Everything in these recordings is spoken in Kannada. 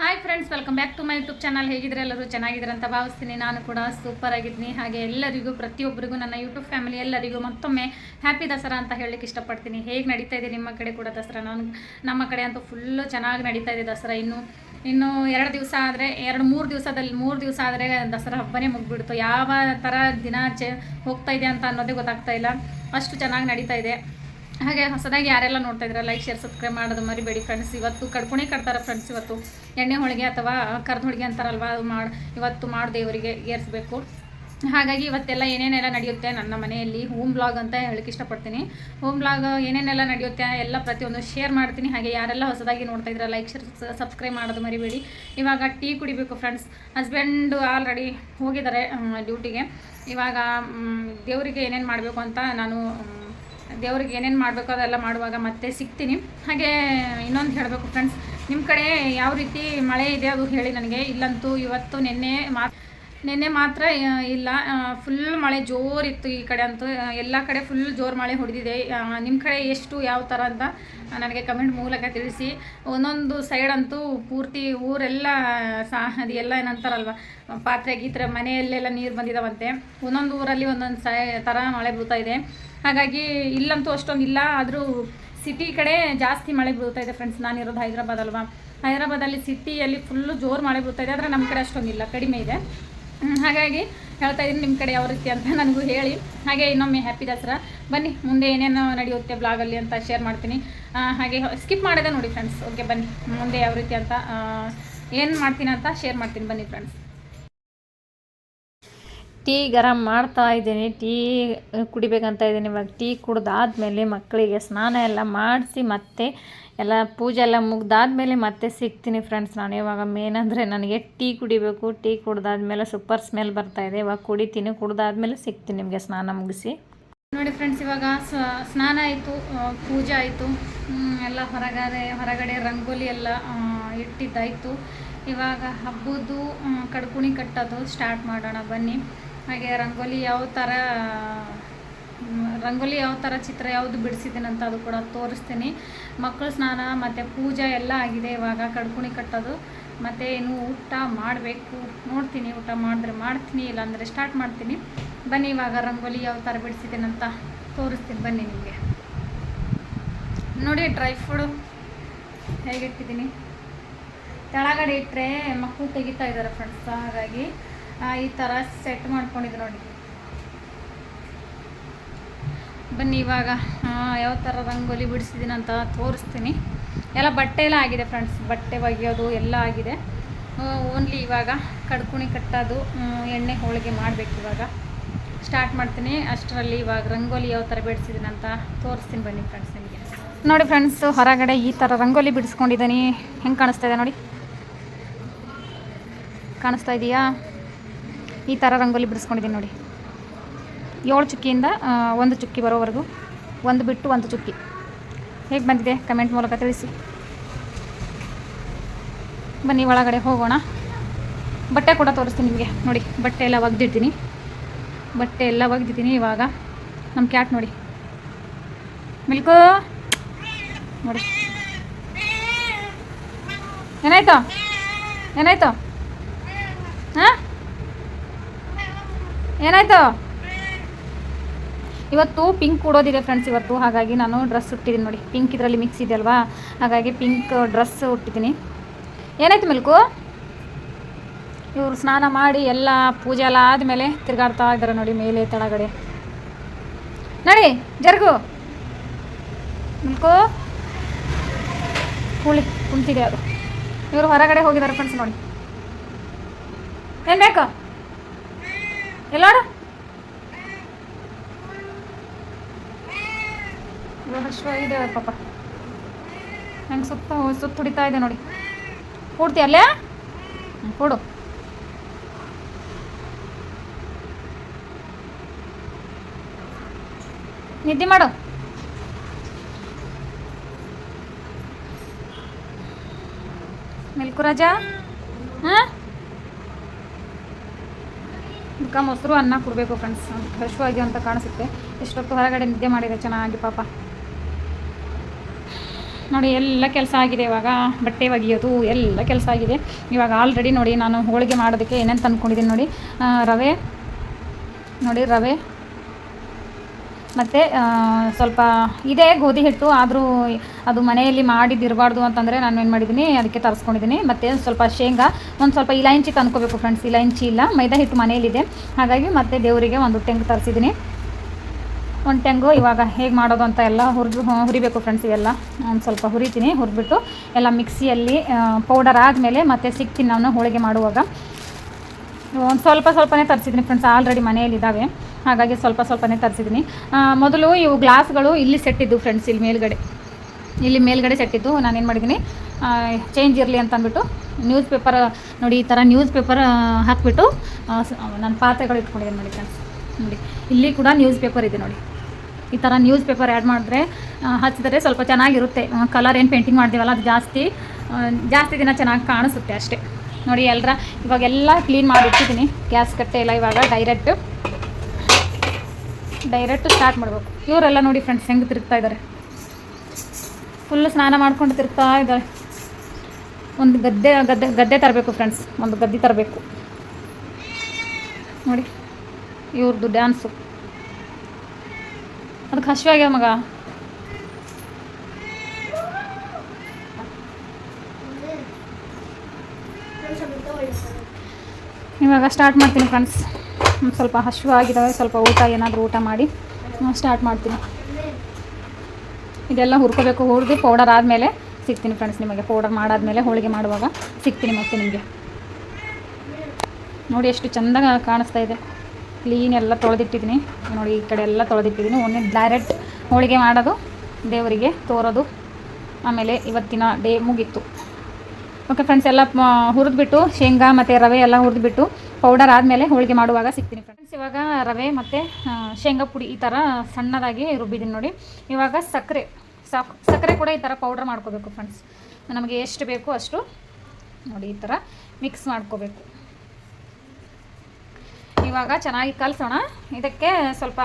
Hi friends welcome back to my YouTube channel ಹೇಗಿದ್ರೆ ಎಲ್ಲರೂ ಚೆನ್ನಾಗಿದ್ರೆ ಅಂತ ಭಾವಿಸ್ತೀನಿ. ನಾನು ಕೂಡ ಸೂಪರ್ ಆಗಿದ್ದೀನಿ. ಹಾಗೆ ಎಲ್ಲರಿಗೂ, ಪ್ರತಿಯೊಬ್ಬರಿಗೂ ನನ್ನ ಯೂಟ್ಯೂಬ್ ಫ್ಯಾಮಿಲಿ ಎಲ್ಲರಿಗೂ ಮತ್ತೊಮ್ಮೆ ಹ್ಯಾಪಿ ದಸರಾ ಅಂತ ಹೇಳಲಿಕ್ಕೆ ಇಷ್ಟಪಡ್ತೀನಿ. ಹೇಗೆ ನಡೀತಾ ಇದೆ ನಿಮ್ಮ ಕಡೆ ಕೂಡ ದಸರಾ? ನಾನು, ನಮ್ಮ ಕಡೆ ಅಂತೂ ಫುಲ್ಲು ಚೆನ್ನಾಗಿ ನಡೀತಾ ಇದೆ ದಸರಾ. ಇನ್ನು ಇನ್ನು ಎರಡು ದಿವಸ ಆದರೆ, ಎರಡು, ಮೂರು ದಿವಸದಲ್ಲಿ, ಮೂರು ದಿವಸ ಆದರೆ ದಸರಾ ಹಬ್ಬನೇ ಮುಗಿಬಿಡ್ತು ಯಾವ ಥರ ದಿನ ಚೆ ಹೋಗ್ತಾ ಇದೆ ಅಂತ ಅನ್ನೋದೇ ಗೊತ್ತಾಗ್ತಾ ಇಲ್ಲ. ಅಷ್ಟು ಚೆನ್ನಾಗಿ ನಡೀತಾ ಇದೆ. ಹಾಗೆ ಹೊಸದಾಗಿ ಯಾರೆಲ್ಲ ನೋಡ್ತಾ ಇದ್ರೆ ಲೈಕ್ ಶೇರ್ ಸಬ್ಸ್ಕ್ರೈಬ್ ಮಾಡೋದು ಮರಿಬೇಡಿ ಫ್ರೆಂಡ್ಸ್ ಇವತ್ತು ಕಡ್ಕೊಣೆ ಕಟ್ತಾರೆ ಫ್ರೆಂಡ್ಸ್ ಇವತ್ತು. ಎಣ್ಣೆ ಹೋಳಿಗೆ ಅಥವಾ ಕರ್ದ ಹೋಳಿಗೆ ಅಂತಾರಲ್ವ, ಅದು ಮಾಡಿ, ಇವತ್ತು ಮಾಡಿ ದೇವರಿಗೆ ಏರಿಸ್ಬೇಕು. ಹಾಗಾಗಿ ಇವತ್ತೆಲ್ಲ ಏನೇನೆಲ್ಲ ನಡೆಯುತ್ತೆ ನನ್ನ ಮನೆಯಲ್ಲಿ ಹೋಮ್ ಬ್ಲಾಗ್ ಅಂತ ಹೇಳಕ್ಕೆ ಇಷ್ಟಪಡ್ತೀನಿ. ಹೋಮ್ ಬ್ಲಾಗ್ ಏನೇನೆಲ್ಲ ನಡೆಯುತ್ತೆ ಎಲ್ಲ ಪ್ರತಿಯೊಂದು ಶೇರ್ ಮಾಡ್ತೀನಿ. ಹಾಗೆ ಯಾರೆಲ್ಲ ಹೊಸದಾಗಿ ನೋಡ್ತಾ ಇದ್ರೆ ಲೈಕ್ ಶೇರ್ ಸಬ್ಸ್ಕ್ರೈಬ್ ಮಾಡೋದು ಮರಿಬೇಡಿ. ಇವಾಗ ಟೀ ಕುಡಿಬೇಕು ಫ್ರೆಂಡ್ಸ್ ಹಸ್ಬೆಂಡು ಆಲ್ರೆಡಿ ಹೋಗಿದ್ದಾರೆ ಡ್ಯೂಟಿಗೆ ಇವಾಗ ದೇವರಿಗೆ ಏನೇನು ಮಾಡಬೇಕು ಅಂತ ನಾನು ದೇವ್ರಿಗೆ ಏನೇನು ಮಾಡಬೇಕು ಅದೆಲ್ಲ ಮಾಡುವಾಗ ಮತ್ತೆ ಸಿಗ್ತೀನಿ. ಹಾಗೆ ಇನ್ನೊಂದು ಹೇಳಬೇಕು ಫ್ರೆಂಡ್ಸ್ ನಿಮ್ಮ ಕಡೆ ಯಾವ ರೀತಿ ಮಳೆ ಇದೆ ಅದು ಹೇಳಿ ನನಗೆ. ಇಲ್ಲಂತೂ ಇವತ್ತು ನಿನ್ನೆ ಮಾ, ನಿನ್ನೆ ಮಾತ್ರ ಇಲ್ಲ ಫುಲ್ ಮಳೆ ಜೋರಿತ್ತು ಈ ಕಡೆ ಅಂತೂ. ಎಲ್ಲ ಕಡೆ ಫುಲ್ ಜೋರು ಮಳೆ ಹೊಡೆದಿದೆ. ನಿಮ್ಮ ಕಡೆ ಎಷ್ಟು, ಯಾವ ಥರ ಅಂತ ನನಗೆ ಕಮೆಂಟ್ ಮೂಲಕ ತಿಳಿಸಿ. ಒಂದೊಂದು ಸೈಡ್ ಅಂತೂ ಪೂರ್ತಿ ಊರೆಲ್ಲ, ಸಾ, ಅದು ಎಲ್ಲ ಏನಂತಾರಲ್ವ, ಪಾತ್ರೆ, ಗೀತ್ರೆ, ಮನೆಯಲ್ಲೆಲ್ಲ ನೀರು ಬಂದಿದಾವಂತೆ. ಒಂದೊಂದು ಊರಲ್ಲಿ ಒಂದೊಂದು ಸೈ ಥರ ಮಳೆ ಬೀಳ್ತಾ ಇದೆ. ಹಾಗಾಗಿ ಇಲ್ಲಂತೂ ಅಷ್ಟೊಂದು ಇಲ್ಲ. ಆದರೂ ಸಿಟಿ ಕಡೆ ಜಾಸ್ತಿ ಮಳೆ ಬೀಳ್ತಾ ಇದೆ ಫ್ರೆಂಡ್ಸ್ ನಾನಿರೋದು ಹೈದ್ರಾಬಾದ್ ಅಲ್ವಾ? ಹೈದ್ರಾಬಾದಲ್ಲಿ ಸಿಟಿಯಲ್ಲಿ ಫುಲ್ಲು ಜೋರು ಮಳೆ ಬೀಳ್ತಾ ಇದೆ. ಆದರೆ ನಮ್ಮ ಕಡೆ ಅಷ್ಟೊಂದಿಲ್ಲ ಕಡಿಮೆ ಇದೆ. ಹಾಗಾಗಿ ಹೇಳ್ತಾ ಇದ್ದೀನಿ ನಿಮ್ಮ ಕಡೆ ಯಾವ ರೀತಿ ಅಂತ ನನಗೂ ಹೇಳಿ. ಹಾಗೆ ಇನ್ನೊಮ್ಮೆ ಹ್ಯಾಪಿ ದಸರಾ. ಬನ್ನಿ, ಮುಂದೆ ಏನೇನು ನಡೆಯುತ್ತೆ ಬ್ಲಾಗಲ್ಲಿ ಅಂತ ಶೇರ್ ಮಾಡ್ತೀನಿ. ಹಾಗೆ ಸ್ಕಿಪ್ ಮಾಡಿದೆ ನೋಡಿ ಫ್ರೆಂಡ್ಸ್ ಓಕೆ ಬನ್ನಿ, ಮುಂದೆ ಯಾವ ರೀತಿ ಅಂತ ಏನು ಮಾಡ್ತೀನಿ ಅಂತ ಶೇರ್ ಮಾಡ್ತೀನಿ. ಬನ್ನಿ ಫ್ರೆಂಡ್ಸ್ ಟೀ ಗರಂ ಮಾಡ್ತಾ ಇದ್ದೀನಿ, ಟೀ ಕುಡಿಬೇಕಂತ ಇದ್ದೀನಿ. ಇವಾಗ ಟೀ ಕುಡ್ದಾದ್ಮೇಲೆ ಮಕ್ಕಳಿಗೆ ಸ್ನಾನ ಎಲ್ಲ ಮಾಡಿಸಿ ಮತ್ತೆ ಎಲ್ಲ ಪೂಜೆ ಎಲ್ಲ ಮುಗ್ದಾದ್ಮೇಲೆ ಮತ್ತೆ ಸಿಗ್ತೀನಿ ಫ್ರೆಂಡ್ಸ್ ನಾನು ಇವಾಗ ಮೇನ್ ಅಂದರೆ ನನಗೆ ಟೀ ಕುಡಿಬೇಕು, ಟೀ ಕುಡ್ದಾದ್ಮೇಲೆ ಸೂಪರ್ ಸ್ಮೆಲ್ ಬರ್ತಾ ಇದೆ. ಇವಾಗ ಕುಡಿತೀನಿ, ಕುಡ್ದಾದ್ಮೇಲೆ ಸಿಗ್ತೀನಿ ನಿಮಗೆ ಸ್ನಾನ ಮುಗಿಸಿ. ನೋಡಿ ಫ್ರೆಂಡ್ಸ್ ಇವಾಗ ಸ್ನಾನ ಆಯಿತು ಪೂಜೆ ಆಯಿತು. ಎಲ್ಲ ಹೊರಗಡೆ ಹೊರಗಡೆ ರಂಗೋಲಿ ಎಲ್ಲ ಇಟ್ಟಿದ್ದಾಯಿತು. ಇವಾಗ ಹಬ್ಬದ್ದು ಕಡ್ಕುಣಿ ಕಟ್ಟೋದು ಸ್ಟಾರ್ಟ್ ಮಾಡೋಣ ಬನ್ನಿ. ಹಾಗೆ ರಂಗೋಲಿ ಯಾವ ಥರ, ರಂಗೋಲಿ ಯಾವ ಥರ ಚಿತ್ರ ಯಾವುದು ಬಿಡಿಸಿದ್ದೀನಿ ಅಂತ ಅದು ಕೂಡ ತೋರಿಸ್ತೀನಿ. ಮಕ್ಕಳು ಸ್ನಾನ ಮತ್ತು ಪೂಜೆ ಎಲ್ಲ ಆಗಿದೆ ಇವಾಗ ಕಡ್ಕುಣಿ ಕಟ್ಟೋದು. ಮತ್ತು ಇನ್ನು ಊಟ ಮಾಡಬೇಕು. ನೋಡ್ತೀನಿ ಊಟ ಮಾಡಿದ್ರೆ ಮಾಡ್ತೀನಿ, ಇಲ್ಲಾಂದರೆ ಸ್ಟಾರ್ಟ್ ಮಾಡ್ತೀನಿ. ಬನ್ನಿ ಇವಾಗ ರಂಗೋಲಿ ಯಾವ ಥರ ಬಿಡಿಸಿದ್ದೀನಿ ಅಂತ ತೋರಿಸ್ತೀನಿ. ಬನ್ನಿ ನಿಮಗೆ. ನೋಡಿ ಡ್ರೈ ಫ್ರೂಡು ಹೇಗಿಟ್ಟಿದ್ದೀನಿ. ಕೆಳಗಡೆ ಇಟ್ಟರೆ ಮಕ್ಕಳು ತೆಗಿತಾ ಇದ್ದಾರೆ ಫ್ರೆಂಡ್ಸ್ ಹಾಗಾಗಿ ಈ ಥರ ಸೆಟ್ ಮಾಡ್ಕೊಂಡಿದ್ದು ನೋಡಿ. ಬನ್ನಿ ಇವಾಗ ಯಾವ ಥರ ರಂಗೋಲಿ ಬಿಡಿಸಿದ್ದೀನಿ ಅಂತ ತೋರಿಸ್ತೀನಿ. ಎಲ್ಲ ಬಟ್ಟೆ ಎಲ್ಲ ಆಗಿದೆ ಫ್ರೆಂಡ್ಸ್ ಬಟ್ಟೆ ಒಗೆಯೋದು ಎಲ್ಲ ಆಗಿದೆ. ಓನ್ಲಿ ಇವಾಗ ಕಡ್ಕುಣಿ ಕಟ್ಟೋದು ಎಣ್ಣೆ ಹೋಳಿಗೆ ಮಾಡಬೇಕು ಇವಾಗ. ಸ್ಟಾರ್ಟ್ ಮಾಡ್ತೀನಿ, ಅಷ್ಟರಲ್ಲಿ ಇವಾಗ ರಂಗೋಲಿ ಯಾವ ಥರ ಬಿಡಿಸಿದ್ದೀನಿ ಅಂತ ತೋರಿಸ್ತೀನಿ ಬನ್ನಿ ಫ್ರೆಂಡ್ಸ್ ನಿಮಗೆ. ನೋಡಿ ಫ್ರೆಂಡ್ಸ್ ಹೊರಗಡೆ ಈ ಥರ ರಂಗೋಲಿ ಬಿಡಿಸ್ಕೊಂಡಿದ್ದೀನಿ. ಹೆಂಗೆ ಕಾಣಿಸ್ತಾ ಇದೆ ನೋಡಿ? ಕಾಣಿಸ್ತಾ ಇದೆಯಾ? ಈ ಥರ ರಂಗೋಲಿ ಬಿಡಿಸ್ಕೊಂಡಿದ್ದೀನಿ ನೋಡಿ. ಏಳು ಚುಕ್ಕಿಯಿಂದ ಒಂದು ಚುಕ್ಕಿ ಬರೋವರೆಗೂ. ಒಂದು ಬಿಟ್ಟು ಒಂದು ಚುಕ್ಕಿ. ಹೇಗೆ ಬಂದಿದೆ? ಕಮೆಂಟ್ ಮೂಲಕ ತಿಳಿಸಿ. ಬನ್ನಿ, ಒಳಗಡೆ ಹೋಗೋಣ. ಬಟ್ಟೆ ಕೂಡ ತೋರಿಸ್ತೀನಿ ನಿಮಗೆ. ನೋಡಿ, ಬಟ್ಟೆ ಎಲ್ಲ ಒಗ್ದಿಡ್ತೀನಿ. ಬಟ್ಟೆ ಎಲ್ಲ ಒಗ್ದಿದ್ದೀನಿ ಇವಾಗ. ನಮ್ಮ ಕ್ಯಾಟ್ ನೋಡಿ. ಮಿಲ್ಕು! ನೋಡಿ. ಏನಾಯ್ತು? ಏನಾಯ್ತು ಹಾಂ ಏನಾಯ್ತು? ಇವತ್ತು ಪಿಂಕ್ ಉಡೋದಿದೆ ಫ್ರೆಂಡ್ಸ್ ಇವತ್ತು, ಹಾಗಾಗಿ ನಾನು ಡ್ರೆಸ್ ಉಟ್ಟಿದ್ದೀನಿ ನೋಡಿ. ಪಿಂಕ್ ಇದರಲ್ಲಿ ಮಿಕ್ಸ್ ಇದೆ ಅಲ್ವಾ ಹಾಗಾಗಿ ಪಿಂಕ್ ಡ್ರೆಸ್ ಉಟ್ಟಿದ್ದೀನಿ. ಏನಾಯ್ತು ಮಿಲ್ಕು? ಇವರು ಸ್ನಾನ ಮಾಡಿ ಎಲ್ಲ ಪೂಜೆ ಎಲ್ಲ ಆದಮೇಲೆ ತಿರುಗಾಡ್ತಾ ಇದ್ದಾರೆ ನೋಡಿ ಮೇಲೆ ತಳಗಡೆ. ನೋಡಿ, ಜರ್ಗು. ಮಿಲ್ಕು? ಕೂಳಿ ಕುಂತಿದೆ ಅದು. ಇವರು ಹೊರಗಡೆ ಹೋಗಿದ್ದಾರೆ ಫ್ರೆಂಡ್ಸ್ ನೋಡಿ. ಏನು ಬೇಕು? ಇವಾಗ ಅಶ್ವ ಇದೆ ಪಾಪ. ನಂಗೆ ಸುತ್ತ ಸುತ್ತ ಹೊಡಿತಾ ಇದೆ ನೋಡಿ. ಕೂಡ್ತಿ ಅಲ್ಲೇ? ಕೂಡು ನಿದ್ದೆ ಮಾಡು. ಮಿಲ್ಕು ರಾಜ? ಹಾಂ? ಅದಕ್ಕೆ ಮೊಸರು ಅನ್ನ ಕೊಡಬೇಕು ಫ್ರೆಂಡ್ಸ್ ಫ್ರೆಶ್ವಾಗಿ ಅಂತ ಕಾಣಿಸುತ್ತೆ. ಇಷ್ಟೊತ್ತು ಹೊರಗಡೆ ನಿದ್ದೆ ಮಾಡಿದೆ ಚೆನ್ನಾಗಿ ಪಾಪ. ನೋಡಿ, ಎಲ್ಲ ಕೆಲಸ ಆಗಿದೆ ಇವಾಗ. ಬಟ್ಟೆ ಒಗೆಯೋದು ಎಲ್ಲ ಕೆಲಸ ಆಗಿದೆ. ಇವಾಗ ಆಲ್ರೆಡಿ ನೋಡಿ ನಾನು ಹೋಳಿಗೆ ಮಾಡೋದಕ್ಕೆ ಏನೇನು ತಂದ್ಕೊಂಡಿದ್ದೀನಿ ನೋಡಿ. ರವೆ. ನೋಡಿ, ರವೆ. ಮತ್ತು ಸ್ವಲ್ಪ ಇದೆ ಗೋಧಿ ಹಿಟ್ಟು, ಆದರೂ ಅದು ಮನೆಯಲ್ಲಿ ಮಾಡಿದ್ದಿರಬಾರ್ದು ಅಂತಂದರೆ ನಾನು ಏನು ಮಾಡಿದ್ದೀನಿ ಅದಕ್ಕೆ ತರಿಸ್ಕೊಂಡಿದ್ದೀನಿ ಮತ್ತು ಸ್ವಲ್ಪ ಶೇಂಗಾ, ಒಂದು ಸ್ವಲ್ಪ ಇಲಾಯಿಂಚಿ ತಂದ್ಕೋಬೇಕು ಫ್ರೆಂಡ್ಸ್ ಇಲಾಯಿಂಚಿ ಇಲ್ಲ, ಮೈದಾ ಹಿಟ್ಟು ಮನೆಯಲ್ಲಿದೆ. ಹಾಗಾಗಿ ಮತ್ತೆ ದೇವರಿಗೆ ಒಂದು ತೆಂಗು ತರಿಸಿದ್ದೀನಿ ಒಂದು ತೆಂಗು ಇವಾಗ ಹೇಗೆ ಮಾಡೋದು ಅಂತ ಎಲ್ಲ ಹುರಿದು ಹುರಿಬೇಕು ಫ್ರೆಂಡ್ಸ್ ಇವೆಲ್ಲ. ಒಂದು ಸ್ವಲ್ಪ ಹುರಿತೀನಿ, ಹುರಿದ್ಬಿಟ್ಟು ಎಲ್ಲ ಮಿಕ್ಸಿಯಲ್ಲಿ ಪೌಡರ್ ಆದಮೇಲೆ ಮತ್ತೆ ಸಿಗ್ತೀನಿ ನಾನು ಹೋಳಿಗೆ ಮಾಡುವಾಗ. ಒಂದು ಸ್ವಲ್ಪ ಸ್ವಲ್ಪನೇ ತರಿಸಿದ್ದೀನಿ ಫ್ರೆಂಡ್ಸ್ ಆಲ್ರೆಡಿ ಮನೆಯಲ್ಲಿದ್ದಾವೆ. ಹಾಗಾಗಿ ಸ್ವಲ್ಪ ಸ್ವಲ್ಪನೇ ತರಿಸಿದ್ದೀನಿ. ಮೊದಲು ಇವು ಗ್ಲಾಸ್ಗಳು ಇಲ್ಲಿ ಸೆಟ್ಟಿದ್ದು ಫ್ರೆಂಡ್ಸ್ ಇಲ್ಲಿ ಮೇಲ್ಗಡೆ. ಇಲ್ಲಿ ಮೇಲ್ಗಡೆ ಸೆಟ್ಟಿದ್ದು ನಾನೇನು ಮಾಡಿದ್ದೀನಿ ಚೇಂಜ್ ಇರಲಿ ಅಂತ ಅಂದ್ಬಿಟ್ಟು ನ್ಯೂಸ್ ಪೇಪರ್ ನೋಡಿ ಈ ಥರ ನ್ಯೂಸ್ ಪೇಪರ್ ಹಾಕಿಬಿಟ್ಟು ನನ್ನ ಪಾತ್ರೆಗಳು ಇಟ್ಕೊಂಡಿದ್ದೀನಿ ನೋಡಿ ಫ್ರೆಂಡ್ಸ್ ನೋಡಿ. ಇಲ್ಲಿ ಕೂಡ ನ್ಯೂಸ್ ಪೇಪರ್ ಇದೆ ನೋಡಿ. ಈ ಥರ ನ್ಯೂಸ್ ಪೇಪರ್ ಆ್ಯಡ್ ಮಾಡಿದ್ರೆ ಹಚ್ಚಿದರೆ ಸ್ವಲ್ಪ ಚೆನ್ನಾಗಿರುತ್ತೆ. ಕಲರ್ ಏನು ಪೇಂಟಿಂಗ್ ಮಾಡ್ತೀವಲ್ಲ, ಅದು ಜಾಸ್ತಿ ಜಾಸ್ತಿ ದಿನ ಚೆನ್ನಾಗಿ ಕಾಣಿಸುತ್ತೆ ಅಷ್ಟೇ. ನೋಡಿ ಎಲ್ಲರ ಇವಾಗೆಲ್ಲ ಕ್ಲೀನ್ ಮಾಡಿ ಇಟ್ಟಿದ್ದೀನಿ. ಗ್ಯಾಸ್ ಕಟ್ಟೆ ಎಲ್ಲ ಇವಾಗ ಡೈರೆಕ್ಟ್ ಡೈರೆಕ್ಟ್ ಸ್ಟಾರ್ಟ್ ಮಾಡಬೇಕು. ಇವರೆಲ್ಲ ನೋಡಿ ಫ್ರೆಂಡ್ಸ್ ಹೆಂಗೆ ತಿರುಗ್ತಾ ಇದ್ದಾರೆ ಫುಲ್ಲು ಸ್ನಾನ ಮಾಡ್ಕೊಂಡು ತಿರುಗ್ತಾ ಇದ್ದಾರೆ ಒಂದು ಗದ್ದೆ ಗದ್ದೆ ಗದ್ದೆ ತರಬೇಕು ಫ್ರೆಂಡ್ಸ್ ಒಂದು ಗದ್ದೆ ತರಬೇಕು. ನೋಡಿ ಇವ್ರದ್ದು ಡ್ಯಾನ್ಸು ಅದಕ್ಕೆ ಹಸಿವಾಗ್ಯಾವ ಮಗ. ಇವಾಗ ಸ್ಟಾರ್ಟ್ ಮಾಡ್ತೀನಿ ಫ್ರೆಂಡ್ಸ್ ಸ್ವಲ್ಪ ಹಸಿವು ಆಗಿದ್ದಾವೆ ಸ್ವಲ್ಪ ಊಟ ಏನಾದರೂ ಊಟ ಮಾಡಿ ಸ್ಟಾರ್ಟ್ ಮಾಡ್ತೀನಿ. ಇದೆಲ್ಲ ಹುರ್ಕೋಬೇಕು, ಹುರಿದು ಪೌಡರ್ ಆದಮೇಲೆ ಸಿಗ್ತೀನಿ ಫ್ರೆಂಡ್ಸ್ ನಿಮಗೆ. ಪೌಡರ್ ಮಾಡಾದಮೇಲೆ ಹೋಳಿಗೆ ಮಾಡುವಾಗ ಸಿಗ್ತೀನಿ ಮತ್ತೆ ನಿಮಗೆ. ನೋಡಿ ಎಷ್ಟು ಚೆಂದ ಕಾಣಿಸ್ತಾ ಇದೆ. ಕ್ಲೀನ್ ಎಲ್ಲ ತೊಳೆದಿಟ್ಟಿದ್ದೀನಿ. ನೋಡಿ ಈ ಕಡೆ ಎಲ್ಲ ತೊಳೆದಿಟ್ಟಿದ್ದೀನಿ. ಒಮ್ಮೆ ಡೈರೆಕ್ಟ್ ಹೋಳಿಗೆ ಮಾಡೋದು, ದೇವರಿಗೆ ತೋರೋದು. ಆಮೇಲೆ ಇವತ್ತಿನ ಡೇ ಮುಗೀತು. ಓಕೆ ಫ್ರೆಂಡ್ಸ್ ಎಲ್ಲ ಹುರಿದ್ಬಿಟ್ಟು ಶೇಂಗಾ ಮತ್ತು ರವೆ ಎಲ್ಲ ಹುರಿದ್ಬಿಟ್ಟು ಪೌಡರ್ ಆದಮೇಲೆ ಹೋಳಿಗೆ ಮಾಡುವಾಗ ಸಿಗ್ತೀನಿ ಫ್ರೆಂಡ್ಸ್ ಇವಾಗ ರವೆ ಮತ್ತು ಶೇಂಗಾ ಪುಡಿ ಈ ಥರ ಸಣ್ಣದಾಗಿ ರುಬ್ಬಿದ್ದೀನಿ ನೋಡಿ. ಇವಾಗ ಸಕ್ಕರೆ, ಸಾಕ್. ಸಕ್ಕರೆ ಕೂಡ ಈ ಥರ ಪೌಡರ್ ಮಾಡ್ಕೋಬೇಕು ಫ್ರೆಂಡ್ಸ್ ನಮಗೆ ಎಷ್ಟು ಬೇಕು ಅಷ್ಟು ನೋಡಿ ಈ ಥರ ಮಿಕ್ಸ್ ಮಾಡ್ಕೋಬೇಕು. ಇವಾಗ ಚೆನ್ನಾಗಿ ಕಲಸೋಣ. ಇದಕ್ಕೆ ಸ್ವಲ್ಪ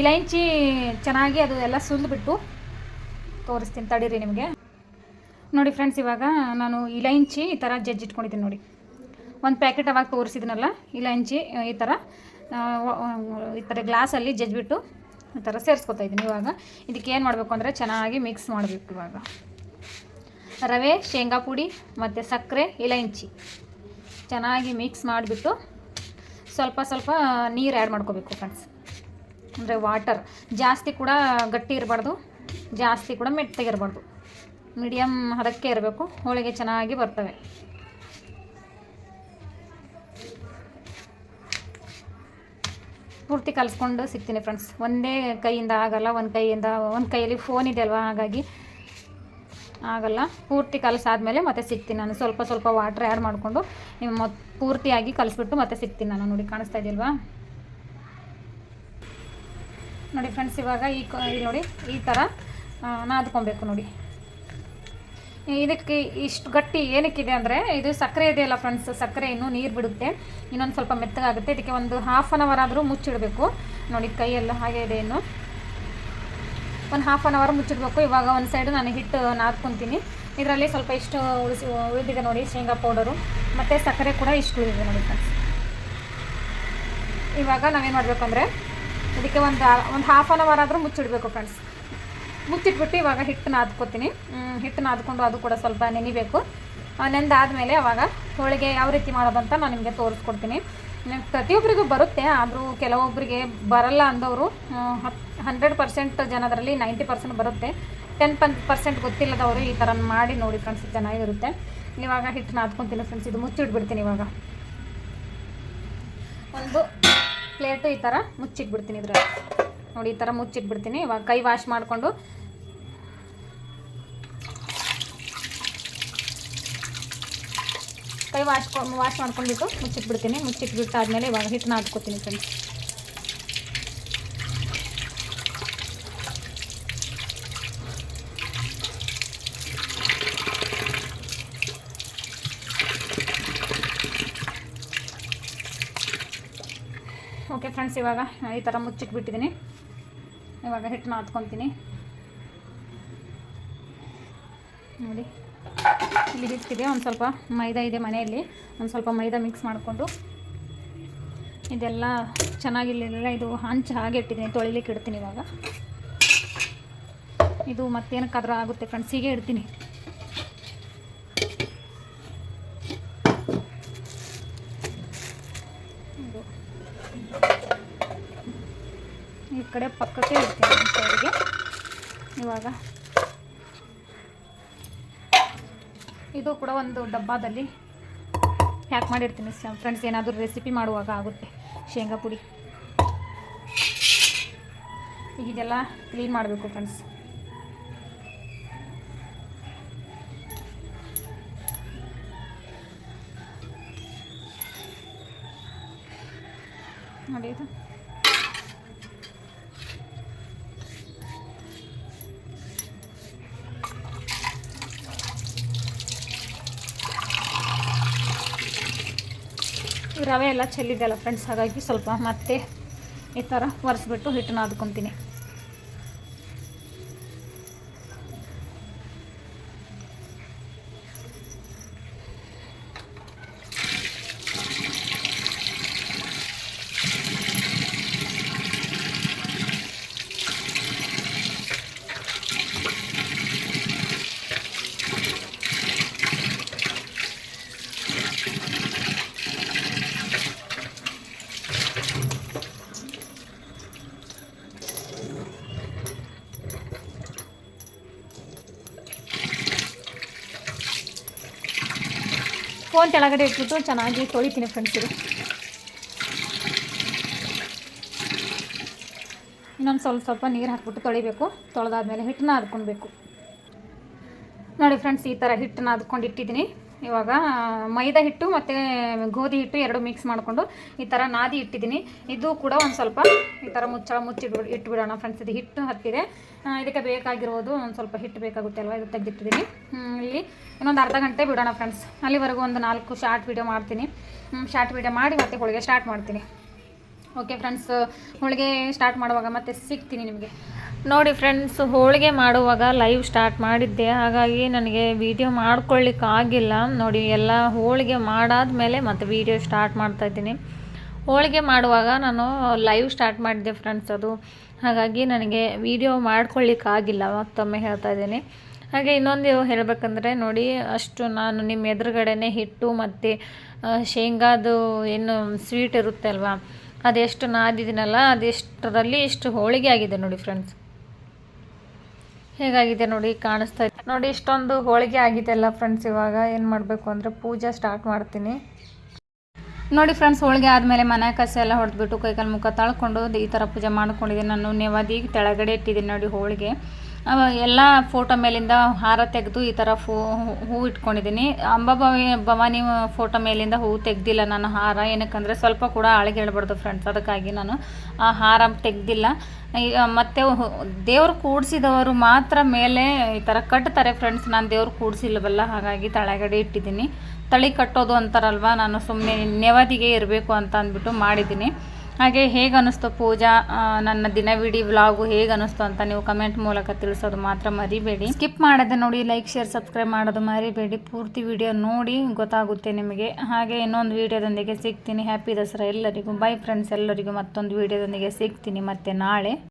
ಇಲೈಂಚಿ ಚೆನ್ನಾಗಿ ಅದು ಎಲ್ಲ ಸುಲಿದ್ಬಿಟ್ಟು ತೋರಿಸ್ತೀನಿ, ತಡೀರಿ ನಿಮಗೆ. ನೋಡಿ ಫ್ರೆಂಡ್ಸ್ ಇವಾಗ ನಾನು ಇಲೈಂಚಿ ಈ ಥರ ಜಜ್ಜಿಟ್ಕೊಂಡಿದ್ದೀನಿ ನೋಡಿ. ಒಂದು ಪ್ಯಾಕೆಟ್ ಅವಾಗ ತೋರಿಸಿದ್ನಲ್ಲ ಇಲೈಂಚಿ ಆ, ಈ ಥರ ಈ ಥರ ಗ್ಲಾಸಲ್ಲಿ ಜಜ್ಜಿಬಿಟ್ಟು ಈ ಥರ ಸೇರಿಸ್ಕೊತಾ ಇದ್ದೀನಿ ಇವಾಗ. ಇದಕ್ಕೆ ಏನು ಮಾಡಬೇಕು ಅಂದರೆ ಚೆನ್ನಾಗಿ ಮಿಕ್ಸ್ ಮಾಡಬೇಕು ಇವಾಗ. ರವೆ ಶೇಂಗಾ ಪುಡಿ ಮತ್ತು ಸಕ್ಕರೆ ಇಲೈಂಚಿ ಚೆನ್ನಾಗಿ ಮಿಕ್ಸ್ ಮಾಡಿಬಿಟ್ಟು ಸ್ವಲ್ಪ ಸ್ವಲ್ಪ ನೀರು ಆ್ಯಡ್ ಮಾಡ್ಕೋಬೇಕು ಫ್ರೆಂಡ್ಸ್ ಅಂದರೆ ವಾಟರ್ ಜಾಸ್ತಿ ಕೂಡ ಗಟ್ಟಿ ಇರಬಾರ್ದು ಜಾಸ್ತಿ ಕೂಡ ಮೆತ್ತಗಿರಬಾರ್ದು. ಮೀಡಿಯಮ್ ಹದಕ್ಕೆ ಇರಬೇಕು ಹೋಳಿಗೆ ಚೆನ್ನಾಗಿ ಬರ್ತವೆ. ಪೂರ್ತಿ ಕಲಿಸ್ಕೊಂಡು ಸಿಗ್ತೀನಿ ಫ್ರೆಂಡ್ಸ್ ಒಂದೇ ಕೈಯಿಂದ ಆಗಲ್ಲ, ಒಂದು ಕೈಯಿಂದ, ಒಂದು ಕೈಯಲ್ಲಿ ಫೋನ್ ಇದೆ ಅಲ್ವಾ? ಹಾಗಾಗಿ ಆಗಲ್ಲ. ಪೂರ್ತಿ ಕಲಸಾದ್ಮೇಲೆ ಮತ್ತೆ ಸಿಗ್ತೀನಿ ನಾನು. ಸ್ವಲ್ಪ ಸ್ವಲ್ಪ ವಾಟ್ರ್ ಆ್ಯಡ್ ಮಾಡಿಕೊಂಡು ನಿಮ್ಮ ಪೂರ್ತಿಯಾಗಿ ಕಲಿಸ್ಬಿಟ್ಟು ಮತ್ತೆ ಸಿಗ್ತೀನಿ ನಾನು. ನೋಡಿ, ಕಾಣಿಸ್ತಾ ಇದೆಯಲ್ವಾ ನೋಡಿ ಫ್ರೆಂಡ್ಸ್ ಇವಾಗ ಈ ನೋಡಿ, ಈ ಥರ ನಾದ್ಕೊಬೇಕು ನೋಡಿ. ಇದಕ್ಕೆ ಇಷ್ಟು ಗಟ್ಟಿ ಏನಕ್ಕಿದೆ ಅಂದರೆ, ಇದು ಸಕ್ಕರೆ ಇದೆಯಲ್ಲ ಫ್ರೆಂಡ್ಸ್ ಸಕ್ಕರೆ ಇನ್ನೂ ನೀರು ಬಿಡುತ್ತೆ. ಇನ್ನೊಂದು ಸ್ವಲ್ಪ ಮೆತ್ತಗಾಗುತ್ತೆ. ಇದಕ್ಕೆ ಒಂದು ಹಾಫ್ ಆನ್ ಅವರ್ ಆದರೂ ಮುಚ್ಚಿಡಬೇಕು. ನೋಡಿ, ಕೈಯೆಲ್ಲ ಹಾಗೆ ಇದೆ ಇನ್ನು. ಒಂದು ಹಾಫ್ ಆನ್ ಅವರ್ ಮುಚ್ಚಿಡಬೇಕು. ಇವಾಗ ಒಂದು ಸೈಡು ನಾನು ಹಿಟ್ಟು ನಾದ್ಕೊತೀನಿ. ಇದರಲ್ಲಿ ಸ್ವಲ್ಪ ಇಷ್ಟು ಉಳಿಸಿ, ಉಳಿದಿದೆ ನೋಡಿ, ಶೇಂಗಾ ಪೌಡರು ಮತ್ತು ಸಕ್ಕರೆ ಕೂಡ ಇಷ್ಟು ಉಳಿದಿದೆ ನೋಡಿ ಫ್ರೆಂಡ್ಸ್ ಇವಾಗ ನಾವೇನು ಮಾಡಬೇಕು ಅಂದರೆ, ಇದಕ್ಕೆ ಒಂದು ಒಂದು ಹಾಫ್ ಆನ್ ಅವರ್ ಆದರೂ ಮುಚ್ಚಿಡಬೇಕು ಫ್ರೆಂಡ್ಸ್ ಮುಚ್ಚಿಟ್ಬಿಟ್ಟು ಇವಾಗ ಹಿಟ್ಟು ನಾದ್ಕೋತೀನಿ ಹಿಟ್ಟು ನಾದ್ಕೊಂಡು ಅದು ಕೂಡ ಸ್ವಲ್ಪ ನೆನಿಬೇಕು. ನೆಂದಾದಮೇಲೆ ಅವಾಗ ಹೋಳಿಗೆ ಯಾವ ರೀತಿ ಮಾಡೋದಂತ ನಾನು ನಿಮಗೆ ತೋರಿಸ್ಕೊಡ್ತೀನಿ. ಪ್ರತಿಯೊಬ್ಬರಿಗೂ ಬರುತ್ತೆ, ಆದರೂ ಕೆಲವೊಬ್ಬರಿಗೆ ಬರಲ್ಲ ಅಂದವರು ಹಂಡ್ರೆಡ್ ಪರ್ಸೆಂಟ್ ಜನದರಲ್ಲಿ ನೈಂಟಿ ಪರ್ಸೆಂಟ್ ಬರುತ್ತೆ. ಟೆನ್ ಪನ್ ಪರ್ಸೆಂಟ್ ಗೊತ್ತಿಲ್ಲದವರು ಈ ಥರ ಮಾಡಿ ನೋಡಿ ಫ್ರೆಂಡ್ಸ್ ಚೆನ್ನಾಗಿರುತ್ತೆ. ಇವಾಗ ಹಿಟ್ಟು ನಾದ್ಕೊತೀನಿ ಫ್ರೆಂಡ್ಸ್ ಇದು ಮುಚ್ಚಿಟ್ಬಿಡ್ತೀನಿ ಇವಾಗ. ಒಂದು ಪ್ಲೇಟು ಈ ಥರ ಮುಚ್ಚಿಟ್ಬಿಡ್ತೀನಿ ಇದ್ರಲ್ಲಿ. ನೋಡಿ, ಈ ಥರ ಮುಚ್ಚಿಟ್ಬಿಡ್ತೀನಿ. ಇವಾಗ ಕೈ ವಾಶ್ ಮಾಡಿಕೊಂಡು ಕೈ ವಾಶ್ ವಾಶ್ ಮಾಡ್ಕೊಂಡ್ಬಿಟ್ಟು ಮುಚ್ಚಿಟ್ಬಿಡ್ತೀನಿ. ಮುಚ್ಚಿಟ್ಬಿಟ್ಟು ಆದಮೇಲೆ ಇವಾಗ ಹಿಟ್ಟು ನಾದ್ಕೋತೀನಿ ಫ್ರೆಂಡ್ಸ್. ಓಕೆ ಫ್ರೆಂಡ್ಸ್ ಇವಾಗ ಈ ಥರ ಮುಚ್ಚಿಟ್ಬಿಟ್ಟಿದ್ದೀನಿ ಇವಾಗ ಹಿಟ್ಟು ನಾದ್ಕೊತೀನಿ ನೋಡಿ. ಇಲ್ಲಿ ಹಿಟ್ಟಿದೆ ಒಂದು ಸ್ವಲ್ಪ ಮೈದಾ ಇದೆ ಮನೆಯಲ್ಲಿ. ಒಂದು ಸ್ವಲ್ಪ ಮೈದಾ ಮಿಕ್ಸ್ ಮಾಡಿಕೊಂಡು ಇದೆಲ್ಲ ಚೆನ್ನಾಗಿಲ್ಲ ಇದು ಹಂಚು ಹಾಗೆ ಇಟ್ಟಿದ್ದೀನಿ ತೊಳಿಲಿಕ್ಕೆ ಇಡ್ತೀನಿ ಇವಾಗ. ಇದು ಮತ್ತೇನಕ್ಕಾದ್ರೂ ಆಗುತ್ತೆ ಫ್ರೆಂಡ್ಸ್ ಹೀಗೆ ಇಡ್ತೀನಿ. ಈ ಕಡೆ ಪಕ್ಕಕ್ಕೆ ಇಡ್ತೀನಿ ಅವರಿಗೆ. ಇವಾಗ ಇದು ಕೂಡ ಒಂದು ಡಬ್ಬಾದಲ್ಲಿ ಪ್ಯಾಕ್ ಮಾಡಿರ್ತೀನಿ ಫ್ರೆಂಡ್ಸ್ ಏನಾದರೂ ರೆಸಿಪಿ ಮಾಡುವಾಗ ಆಗುತ್ತೆ. ಶೇಂಗಾ ಪುಡಿ. ಈಗ ಇದೆಲ್ಲ ಕ್ಲೀನ್ ಮಾಡಬೇಕು ಫ್ರೆಂಡ್ಸ್ ನೋಡಿ ಇದು. ರವೆ ಎಲ್ಲ ಚೆಲ್ಲಿದೆಯಲ್ಲ ಫ್ರೆಂಡ್ಸ್ ಹಾಗಾಗಿ ಸ್ವಲ್ಪ ಮತ್ತೆ ಈ ಥರ ಒರೆಸ್ಬಿಟ್ಟು ಹಿಟ್ಟನ್ನ ಅದ್ಕೊತೀನಿ. ಫೋನ್ ಕೆಳಗಡೆ ಇಟ್ಬಿಟ್ಟು ಚೆನ್ನಾಗಿ ತೊಳಿತೀನಿ ಫ್ರೆಂಡ್ಸ್ ಇದು ಇನ್ನೊಂದು ಸ್ವಲ್ಪ ಸ್ವಲ್ಪ ನೀರು ಹಾಕ್ಬಿಟ್ಟು ತೊಳಿಬೇಕು. ತೊಳೆದಾದ್ಮೇಲೆ ಹಿಟ್ಟನ್ನ ಅದ್ಕೊಳ್ಬೇಕು ನೋಡಿ ಫ್ರೆಂಡ್ಸ್ ಈ ಥರ ಹಿಟ್ಟನ್ನ ಅದ್ಕೊಂಡು ಇಟ್ಟಿದ್ದೀನಿ ಇವಾಗ ಮೈದಾ ಹಿಟ್ಟು ಮತ್ತು ಗೋಧಿ ಹಿಟ್ಟು ಎರಡು ಮಿಕ್ಸ್ ಮಾಡಿಕೊಂಡು ಈ ಥರ ನಾದಿ ಇಟ್ಟಿದ್ದೀನಿ. ಇದು ಕೂಡ ಒಂದು ಸ್ವಲ್ಪ ಈ ಥರ ಮುಚ್ಚಳ ಮುಚ್ಚಿಟ್ಬಿಡು, ಇಟ್ಬಿಡೋಣ ಫ್ರೆಂಡ್ಸ್ ಇದು ಹಿಟ್ಟು ಹತ್ತಿದೆ. ಇದಕ್ಕೆ ಬೇಕಾಗಿರೋದು ಒಂದು ಸ್ವಲ್ಪ ಹಿಟ್ಟು ಬೇಕಾಗುತ್ತೆ ಅಲ್ವಾ, ಇದು ತೆಗೆದಿಟ್ಟಿದ್ದೀನಿ. ಇಲ್ಲಿ ಇನ್ನೊಂದು ಅರ್ಧ ಗಂಟೆ ಬಿಡೋಣ ಫ್ರೆಂಡ್ಸ್ ಅಲ್ಲಿವರೆಗೂ ಒಂದು ನಾಲ್ಕು ಶಾರ್ಟ್ ವೀಡಿಯೋ ಮಾಡ್ತೀನಿ. ಶಾರ್ಟ್ ವೀಡಿಯೋ ಮಾಡಿ ಮತ್ತೆ ಹೋಳಿಗೆ ಸ್ಟಾರ್ಟ್ ಮಾಡ್ತೀನಿ. ಓಕೆ ಫ್ರೆಂಡ್ಸ್ ಹೋಳಿಗೆ ಸ್ಟಾರ್ಟ್ ಮಾಡುವಾಗ ಮತ್ತೆ ಸಿಗ್ತೀನಿ ನಿಮಗೆ. ನೋಡಿ ಫ್ರೆಂಡ್ಸ್ ಹೋಳಿಗೆ ಮಾಡುವಾಗ ಲೈವ್ ಸ್ಟಾರ್ಟ್ ಮಾಡಿದ್ದೆ. ಹಾಗಾಗಿ ನನಗೆ ವಿಡಿಯೋ ಮಾಡ್ಕೊಳ್ಳಿಕ್ಕೆ ಆಗಿಲ್ಲ. ನೋಡಿ, ಎಲ್ಲ ಹೋಳಿಗೆ ಮಾಡಾದ್ಮೇಲೆ ಮತ್ತೆ ವಿಡಿಯೋ ಸ್ಟಾರ್ಟ್ ಮಾಡ್ತಾ ಇದ್ದೀನಿ. ಹೋಳಿಗೆ ಮಾಡುವಾಗ ನಾನು ಲೈವ್ ಸ್ಟಾರ್ಟ್ ಮಾಡಿದ್ದೆ ಫ್ರೆಂಡ್ಸ್ ಅದು. ಹಾಗಾಗಿ ನನಗೆ ವಿಡಿಯೋ ಮಾಡ್ಕೊಳ್ಳಿಕ್ಕೆ ಆಗಿಲ್ಲ, ಮತ್ತೊಮ್ಮೆ ಹೇಳ್ತಾ ಇದ್ದೀನಿ. ಹಾಗೆ ಇನ್ನೊಂದು ಹೇಳಬೇಕಂದ್ರೆ, ನೋಡಿ, ಅಷ್ಟು ನಾನು ನಿಮ್ಮ ಎದುರುಗಡೆನೇ ಹಿಟ್ಟು ಮತ್ತು ಶೇಂಗಾದು ಏನು ಸ್ವೀಟ್ ಇರುತ್ತೆ ಅಲ್ವಾ ಅದೆಷ್ಟು ನಾದಿದ್ದೀನಲ್ಲ, ಅದೆಷ್ಟರಲ್ಲಿ ಇಷ್ಟು ಹೋಳಿಗೆ ಆಗಿದೆ ನೋಡಿ ಫ್ರೆಂಡ್ಸ್ ಹೇಗಾಗಿದೆ ನೋಡಿ, ಕಾಣಿಸ್ತಾ ಇದೆ. ನೋಡಿ, ಇಷ್ಟೊಂದು ಹೋಳಿಗೆ ಆಗಿದೆ ಅಲ್ಲ ಫ್ರೆಂಡ್ಸ್ ಇವಾಗ ಏನು ಮಾಡಬೇಕು ಅಂದರೆ ಪೂಜೆ ಸ್ಟಾರ್ಟ್ ಮಾಡ್ತೀನಿ. ನೋಡಿ ಫ್ರೆಂಡ್ಸ್ ಹೋಳಿಗೆ ಆದಮೇಲೆ ಮನೆ ಕಸ ಎಲ್ಲ ಹೊಡೆದ್ಬಿಟ್ಟು ಕೈಕಾಲು ಮುಖ ತಳ್ಕೊಂಡು ಈ ಥರ ಪೂಜೆ ಮಾಡ್ಕೊಂಡಿದ್ದೀನಿ. ನಾನು ನೆವದಿ ಕೆಳಗಡೆ ಇಟ್ಟಿದ್ದೀನಿ ನೋಡಿ ಹೋಳಿಗೆ. ಎಲ್ಲ ಫೋಟೋ ಮೇಲಿಂದ ಹಾರ ತೆಗೆದು ಈ ಥರ ಫೋ ಹೂ ಇಟ್ಕೊಂಡಿದ್ದೀನಿ ಅಂಬಾಭವಿ ಭವಾನಿ ಫೋಟೋ ಮೇಲಿಂದ ಹೂ ತೆಗೆದಿಲ್ಲ ನಾನು ಹಾರ. ಏನಕ್ಕಂದರೆ ಸ್ವಲ್ಪ ಕೂಡ ಆಳಿಗೆ ಹೇಳ್ಬಾರ್ದು ಫ್ರೆಂಡ್ಸ್ ಅದಕ್ಕಾಗಿ ನಾನು ಆ ಹಾರ ತೆಗೆದಿಲ್ಲ. ಮತ್ತು ಮತ್ತೆ ದೇವ್ರು ಕೂಡಿಸಿದವರು ಮಾತ್ರ ಮೇಲೆ ಈ ಥರ ಕಟ್ತಾರೆ ಫ್ರೆಂಡ್ಸ್ ನಾನು ದೇವ್ರು ಕೂಡಿಸಿಲ್ವಲ್ಲ, ಹಾಗಾಗಿ ತಳಗಡೆ ಇಟ್ಟಿದ್ದೀನಿ. ತಳಿ ಕಟ್ಟೋದು ಅಂತಾರಲ್ವ, ನಾನು ಸುಮ್ಮನೆ ನೆವದಿಗೆ ಇರಬೇಕು ಅಂತ ಅಂದ್ಬಿಟ್ಟು ಮಾಡಿದ್ದೀನಿ. ಹಾಗೆ ಹೇಗೆ ಅನ್ನಿಸ್ತು ಪೂಜಾ ನನ್ನ ದಿನವಿಡೀ ವ್ಲಾಗು ಹೇಗೆ ಅನ್ನಿಸ್ತು ಅಂತ ನೀವು ಕಮೆಂಟ್ ಮೂಲಕ ತಿಳಿಸೋದು ಮಾತ್ರ ಮರಿಬೇಡಿ. ಸ್ಕಿಪ್ ಮಾಡದೆ ನೋಡಿ ಲೈಕ್ ಶೇರ್ ಸಬ್ಸ್ಕ್ರೈಬ್ ಮಾಡೋದು ಮರಿಬೇಡಿ. ಪೂರ್ತಿ ವಿಡಿಯೋ ನೋಡಿ ಗೊತ್ತಾಗುತ್ತೆ ನಿಮಗೆ. ಹಾಗೆ ಇನ್ನೊಂದು ವಿಡಿಯೋದೊಂದಿಗೆ ಸಿಗ್ತೀನಿ. ಹ್ಯಾಪಿ ದಸರಾ ಎಲ್ಲರಿಗೂ. ಬೈ ಫ್ರೆಂಡ್ಸ್ ಎಲ್ಲರಿಗೂ ಮತ್ತೊಂದು ವಿಡಿಯೋದೊಂದಿಗೆ ಸಿಗ್ತೀನಿ ಮತ್ತೆ ನಾಳೆ.